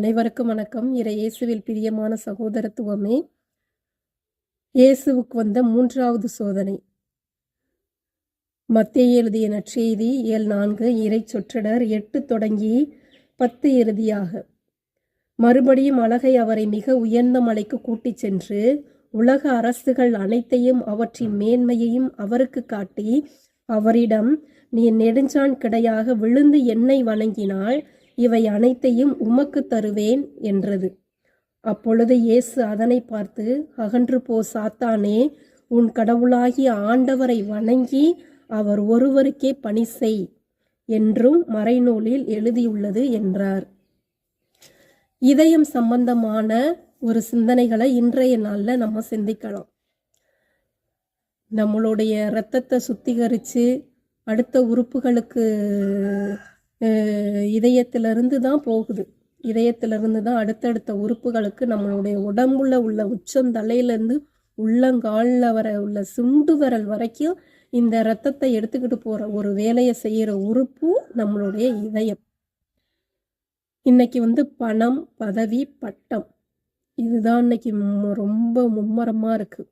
அனைவருக்கும் வணக்கம். இறை இயேசுவில் பிரியமான சகோதரத்துவமே இயேசுவுக்கு வந்த மூன்றாவது சோதனை. மத்திய எழுதிய நற்செய்தி ஏழு நான்கு இறை சொற்றடர் எட்டு தொடங்கி பத்து இறுதியாக. மறுபடியும் அழகை அவரை மிக உயர்ந்த மலைக்கு கூட்டிச் சென்று உலக அரசுகள் அனைத்தையும் அவற்றின் மேன்மையையும் அவருக்கு காட்டி அவரிடம் நீ நெடுஞ்சான் கிடையாக விழுந்து என்னை வணங்கினால் இவை அனைத்தையும் உமக்கு தருவேன் என்றது. அப்பொழுது இயேசு அதனை பார்த்து அகன்று போ சாத்தானே உன் கடவுளாகிய ஆண்டவரை வணங்கி அவர் ஒருவருக்கே பணி செய் என்றும் மறைநூலில் எழுதியுள்ளது என்றார். இதயம் சம்பந்தமான ஒரு சிந்தனைகளை இன்றைய நாளில் நம்ம சிந்திக்கலாம். நம்மளுடைய இரத்தத்தை சுத்திகரித்து அடுத்த உறுப்புகளுக்கு இதயத்திலிருந்து தான் போகுது. இதயத்திலிருந்து தான் அடுத்தடுத்த உறுப்புகளுக்கு நம்மளுடைய உடம்புல உள்ள உச்சந்தலையிலேருந்து உள்ளங்காலில் வர உள்ள சுண்டு விரல் வரைக்கும் இந்த ரத்தத்தை எடுத்துக்கிட்டு போகிற ஒரு வேலையை செய்கிற உறுப்பு நம்மளுடைய இதயம். இன்னைக்கு வந்து பணம் பதவி பட்டம். இதுதான் இன்னைக்கு ரொம்ப மும்மரமாக இருக்குது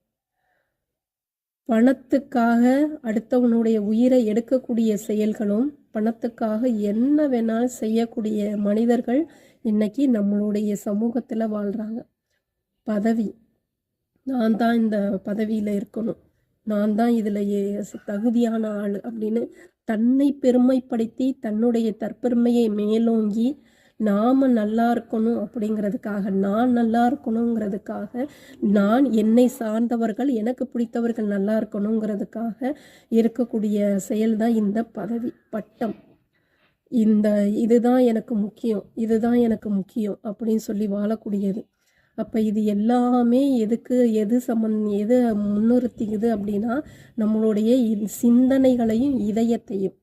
பணத்துக்காக அடுத்தவனுடைய உயிரை எடுக்கக்கூடிய செயல்களும் பணத்துக்காக என்ன வேணாலும் செய்யக்கூடிய மனிதர்கள் இன்னைக்கு நம்மளுடைய சமூகத்தில் வாழ்கிறாங்க பதவி. நான் தான் இந்த பதவியில் இருக்கணும். நான் தான் இதில் தகுதியான ஆள் அப்படின்னு தன்னை பெருமைப்படுத்தி தன்னுடைய தற்பெருமையை மேலோங்கி நாம் நல்லா இருக்கணும் அப்படிங்கிறதுக்காக நான் நல்லா இருக்கணுங்கிறதுக்காக நான் என்னை சார்ந்தவர்கள் எனக்கு பிடித்தவர்கள் நல்லா இருக்கணுங்கிறதுக்காக இருக்கக்கூடிய செயல் தான் இந்த பதவி பட்டம். இந்த இதுதான் எனக்கு முக்கியம் இதுதான் எனக்கு முக்கியம் அப்படின்னு சொல்லி வாழக்கூடியது. அப்போ இது எல்லாமே எதுக்கு எது சம்மந் எது முன்னிறுத்திக்குது அப்படின்னா நம்மளுடைய சிந்தனைகளையும் இதயத்தையும்.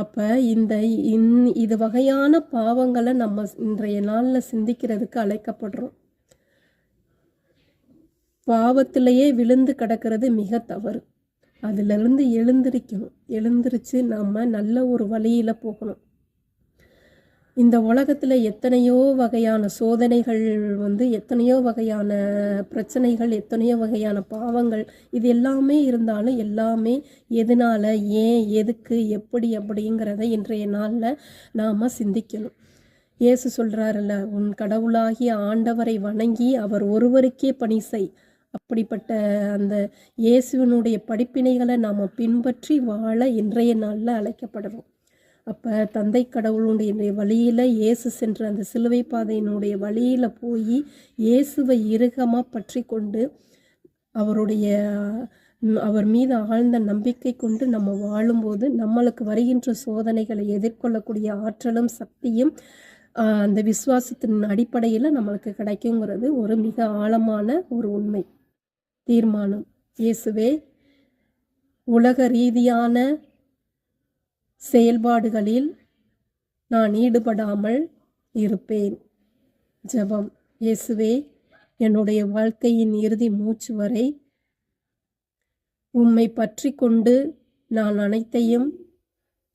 அப்போ இந்த இன் இது வகையான பாவங்களை நம்ம இன்றைய நாளில் சிந்திக்கிறதுக்கு அழைக்கப்படுறோம். பாவத்திலேயே விழுந்து கிடக்கிறது மிக தவறு. அதிலிருந்து எழுந்திரிக்கணும். எழுந்திரிச்சு நம்ம நல்ல ஒரு வழியில் போகணும். இந்த உலகத்தில் எத்தனையோ வகையான சோதனைகள் வந்து எத்தனையோ வகையான பிரச்சனைகள் எத்தனையோ வகையான பாவங்கள் இது எல்லாமே இருந்தாலும் எல்லாமே எதனால் ஏன் எதுக்கு எப்படி அப்படிங்கிறத இன்றைய நாளில் நாம் சிந்திக்கணும். இயேசு சொல்கிறாருல்ல உன் கடவுளாகிய ஆண்டவரை வணங்கி அவர் ஒருவருக்கே பணி செய். அப்படிப்பட்ட அந்த இயேசுவினுடைய படிப்பினைகளை நாம் பின்பற்றி வாழ இன்றைய நாளில் அழைக்கப்படுறோம் அப்போ தந்தை கடவுளுடைய வழியில் இயேசு சென்ற அந்த சிலுவை பாதையினுடைய வழியில் போய் இயேசுவை இறுகமாக பற்றி கொண்டு அவருடைய அவர் மீது ஆழ்ந்த நம்பிக்கை கொண்டு நம்ம வாழும்போது நம்மளுக்கு வருகின்ற சோதனைகளை எதிர்கொள்ளக்கூடிய ஆற்றலும் சக்தியும் அந்த விசுவாசத்தின் அடிப்படையில் நம்மளுக்கு கிடைக்குங்கிறது ஒரு மிக ஆழமான ஒரு உண்மை. தீர்மானம். இயேசுவே உலக ரீதியான செயல்பாடுகளில் நான் ஈடுபடாமல் இருப்பேன். ஜபம். இயேசுவே என்னுடைய வாழ்க்கையின் இறுதி மூச்சு வரை உம்மை பற்றி கொண்டு நான் அனைத்தையும்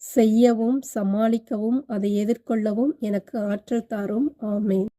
செய்யவும் சமாளிக்கவும் அதை எதிர்கொள்ளவும் எனக்கு ஆற்றல் தாரும். ஆமேன்.